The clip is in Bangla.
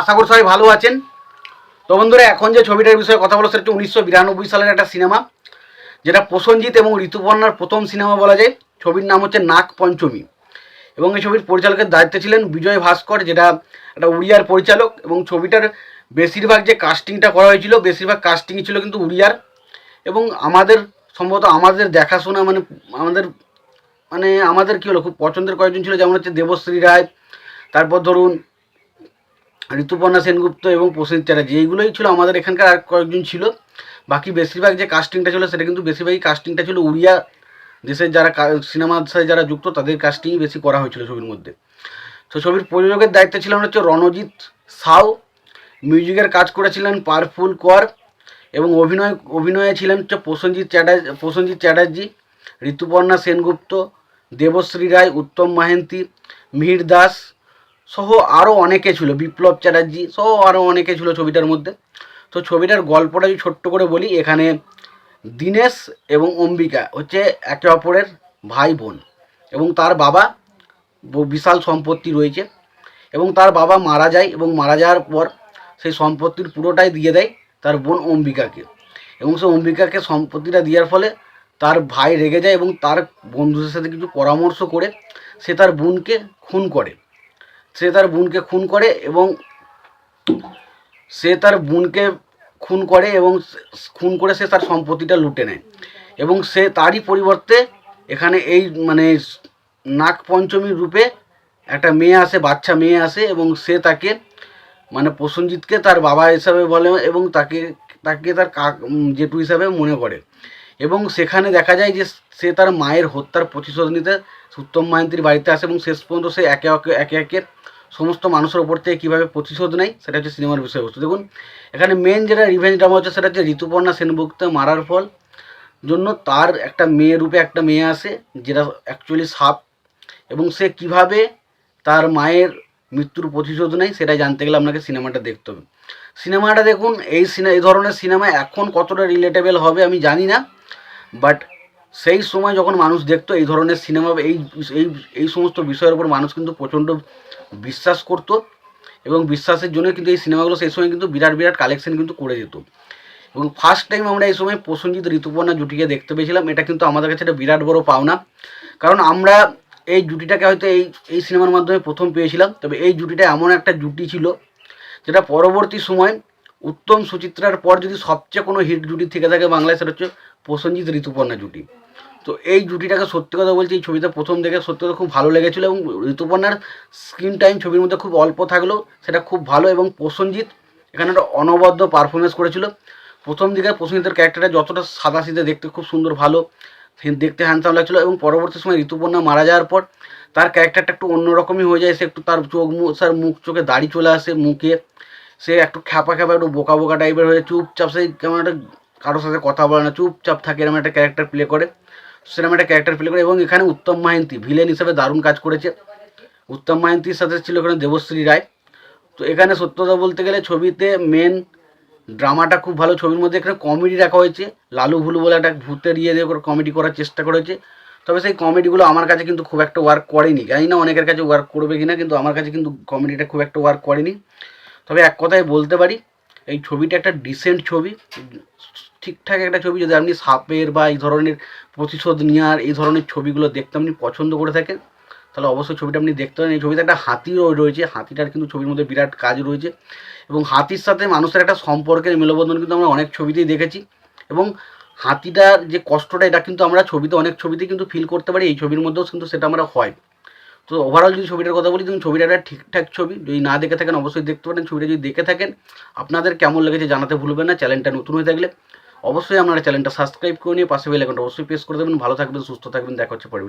আশা করি সবাই ভালো আছেন। তো বন্ধুরা, এখন যে ছবিটার বিষয়ে কথা বলো সেটা উনিশশো বিরানব্বই সালের একটা সিনেমা, যেটা প্রসেনজিৎ এবং ঋতুপর্ণার প্রথম সিনেমা বলা যায়। ছবির নাম হচ্ছে নাক পঞ্চমী। এবং এই ছবির পরিচালকের দায়িত্বে ছিলেন বিজয় ভাস্কর, যেটা একটা উড়িয়ার পরিচালক। এবং ছবিটার বেশিরভাগ যে কাস্টিংটা করা হয়েছিল, বেশিরভাগ কাস্টিংই ছিল কিন্তু উড়িয়ার। এবং আমাদের সম্ভবত আমাদের দেখাশোনা মানে আমাদের মানে আমাদের কী হলো, খুব পছন্দের কয়েকজন ছিল, যেমন হচ্ছে দেবশ্রী রায়, তারপর ধরুন ঋতুপর্ণা সেনগুপ্ত এবং প্রসেনজিৎ চ্যাটার্জি, এইগুলোই ছিল আমাদের এখানকার আর কয়েকজন ছিল। বাকি বেশিরভাগ যে কাস্টিংটা ছিল, সেটা কিন্তু বেশিরভাগই কাস্টিংটা ছিল উড়িয়া দেশের যারা সিনেমার সাথে যারা যুক্ত, তাদের কাস্টিংই বেশি করা হয়েছিল ছবির মধ্যে। তো ছবির প্রযোজকের দায়িত্বে ছিলেন হচ্ছে রণজিৎ সাউ। মিউজিকের কাজ করেছিলেন পারফুল কর এবং অভিনয়, অভিনয়ে ছিলেন হচ্ছে প্রসেনজিৎ চ্যাটার্জি প্রসেনজিৎ চ্যাটার্জি, ঋতুপর্ণা সেনগুপ্ত, দেবশ্রী রায়, উত্তম মাহেন্তি, মিহির দাস সহ আরও অনেকে ছিল, বিপ্লব চ্যাটার্জি সহ আরও অনেকে ছিল ছবিটার মধ্যে। তো ছবিটার গল্পটা যদি ছোট্ট করে বলি, এখানে দীনেশ এবং অম্বিকা হচ্ছে একে অপরের ভাই বোন এবং তার বাবা বিশাল সম্পত্তি রয়েছে এবং তার বাবা মারা যায় এবং মারা যাওয়ার পর সেই সম্পত্তির পুরোটাই দিয়ে দেয় তার বোন অম্বিকাকে এবং সে অম্বিকাকে সম্পত্তিটা দেওয়ার ফলে তার ভাই রেগে যায় এবং তার বন্ধুদের সাথে কিছু পরামর্শ করে সে তার বোনকে খুন করে। সে তার বোনকে খুন করে এবং সে তার বোনকে খুন করে এবং খুন করে সে তার সম্পত্তিটা লুটে নেয়। এবং সে তারই পরিবর্তে এখানে এই মানে নাগ পঞ্চমীর রূপে একটা মেয়ে আসে, বাচ্চা মেয়ে আসে এবং সে তাকে মানে প্রসেনজিৎকে তার বাবা হিসাবে বলে এবং তাকে তাকে তার কাক জেঠু হিসাবে মনে করে। এবং সেখানে দেখা যায় যে সে তার মায়ের হত্যার প্রতিশোধ নিতে উত্তম মাহিন্তির বাড়িতে আসে এবং শেষ পর্যন্ত সে একে একে একে একে সমস্ত মানুষের ওপর থেকে কীভাবে প্রতিশোধ নেয়, সেটা হচ্ছে সিনেমার বিষয়বস্তু। দেখুন, এখানে মেন যেটা রিভেঞ্জ ড্রামা হচ্ছে সেটা হচ্ছে ঋতুপর্ণা সেনগুপ্ত মারার ফল জন্য তার একটা মেয়ে রূপে একটা মেয়ে আসে যেটা অ্যাকচুয়ালি সাপ এবং সে কীভাবে তার মায়ের মৃত্যুর প্রতিশোধ নেয় সেটা জানতে গেলে আপনাকে সিনেমাটা দেখতে হবে। সিনেমাটা দেখুন, এই সিনে, এই ধরনের সিনেমা এখন কতটা রিলেটেবল হবে আমি জানি না। বাট সেই সময় যখন মানুষ দেখতো এই ধরনের সিনেমা, এই এই এই সমস্ত বিষয়ের উপর মানুষ কিন্তু প্রচণ্ড বিশ্বাস করতো এবং বিশ্বাসের জন্য কিন্তু এই সিনেমাগুলো সেই সময় কিন্তু বিরাট বিরাট কালেকশন কিন্তু করে যেত। এবং ফার্স্ট টাইম আমরা এই সময় প্রসেনজিৎ ঋতুপর্ণা জুটিকে দেখতে পেয়েছিলাম, এটা কিন্তু আমাদের কাছে একটা বিরাট বড় পাওনা। কারণ আমরা এই জুটিটাকে হয়তো এই এই সিনেমার মাধ্যমে প্রথম পেয়েছিলাম, তবে এই জুটিটা এমন একটা জুটি ছিল যেটা পরবর্তী সময় উত্তম সুচিত্রার পর যদি সবচেয়ে কোনো হিট জুটি থেকে থাকে বাংলায়, সেটা হচ্ছে প্রসেনজিৎ ঋতুপর্ণা জুটি। তো এই জুটিটাকে সত্যি কথা বলছি, এই ছবিটা প্রথম দেখে সত্যি কথা খুব ভালো লেগেছিলো এবং ঋতুপর্ণার স্ক্রিন টাইম ছবির মধ্যে খুব অল্প থাকলেও সেটা খুব ভালো এবং প্রসেনজিৎ এখানে একটা অনবদ্য পারফরমেন্স করেছিল। প্রথম দিকে প্রসেনজিতের ক্যারেক্টারটা যতটা সাদা সিধে দেখতে খুব সুন্দর ভালো দেখতে হ্যান্ডসাম লাগছিল এবং পরবর্তী সময় ঋতুপর্ণা মারা যাওয়ার পর তার ক্যারেক্টারটা একটু অন্যরকমই হয়ে যায়। সে একটু তার চোখ মুখ তার মুখ চোখে দাড়ি চলে আসে মুখে। সে একটু খ্যাপা খ্যাপা একটু বোকা বোকা টাইপের হয়ে চুপচাপ সেই কেমন একটা কারোর সাথে কথা বলে না, চুপচাপ থাকে এরকম একটা ক্যারেক্টার প্লে করে। সেরকম একটা ক্যারেক্টার প্লে করে এবং এখানে উত্তম মাহিন্তি ভিলেন হিসেবে দারুণ কাজ করেছে। উত্তম মাহিন্তির সাথে ছিল এখানে দেবশ্রী রায়। তো এখানে সত্যতা বলতে গেলে ছবিতে মেন ড্রামাটা খুব ভালো। ছবির মধ্যে এখানে কমেডি রাখা হয়েছে। লালু ভুলু বলে একটা ভূতের ইয়ে দিয়ে কমেডি করার চেষ্টা করেছে। তবে সেই কমেডিগুলো আমার কাছে কিন্তু খুব একটা ওয়ার্ক করেনি। জানি না অনেকের কাছে ওয়ার্ক করবে কিনা, কিন্তু আমার কাছে কিন্তু কমেডিটা খুব একটা ওয়ার্ক করেনি। তবে এক কথায় বলতে পারি, এই ছবিটা একটা ডিসেন্ট ছবি। ঠিকঠাক একটা ছবি যদি আপনি সাপের বা এই ধরনের প্রতিশোধ নেওয়ার, এই ধরনের ছবিগুলো দেখতে আপনি পছন্দ করে থাকেন, তাহলে অবশ্যই ছবিটা আপনি দেখতে পারেন। এই ছবিতে একটা হাতিও রয়েছে, হাতিটার কিন্তু ছবির মধ্যে বিরাট কাজ রয়েছে এবং হাতির সাথে মানুষের একটা সম্পর্কের মেলবন্ধন কিন্তু আমরা অনেক ছবিতেই দেখেছি এবং হাতিটার যে কষ্টটা, এটা কিন্তু আমরা ছবিতে, অনেক ছবিতে কিন্তু ফিল করতে পারি, এই ছবির মধ্যেও কিন্তু সেটা আমরা হয়। তো ওভারঅল যদি ছবিটার কথা বলি তুমি ছবিটা একটা ঠিকঠাক ছবি। যদি না দেখে থাকেন, অবশ্যই দেখতে পারেন। ছবিটা যদি দেখে থাকেন, আপনাদের কেমন লেগেছে জানাতে ভুলবেন না। চ্যানেলটা নতুন হয়ে থাকলে অবশ্যই আপনারা চ্যানেলটা সাবস্ক্রাইব করে নিয়ে পাশে বেল অবশ্যই প্রেস করে দেবেন। ভালো থাকবেন, সুস্থ থাকবেন, দেখা হচ্ছে পরে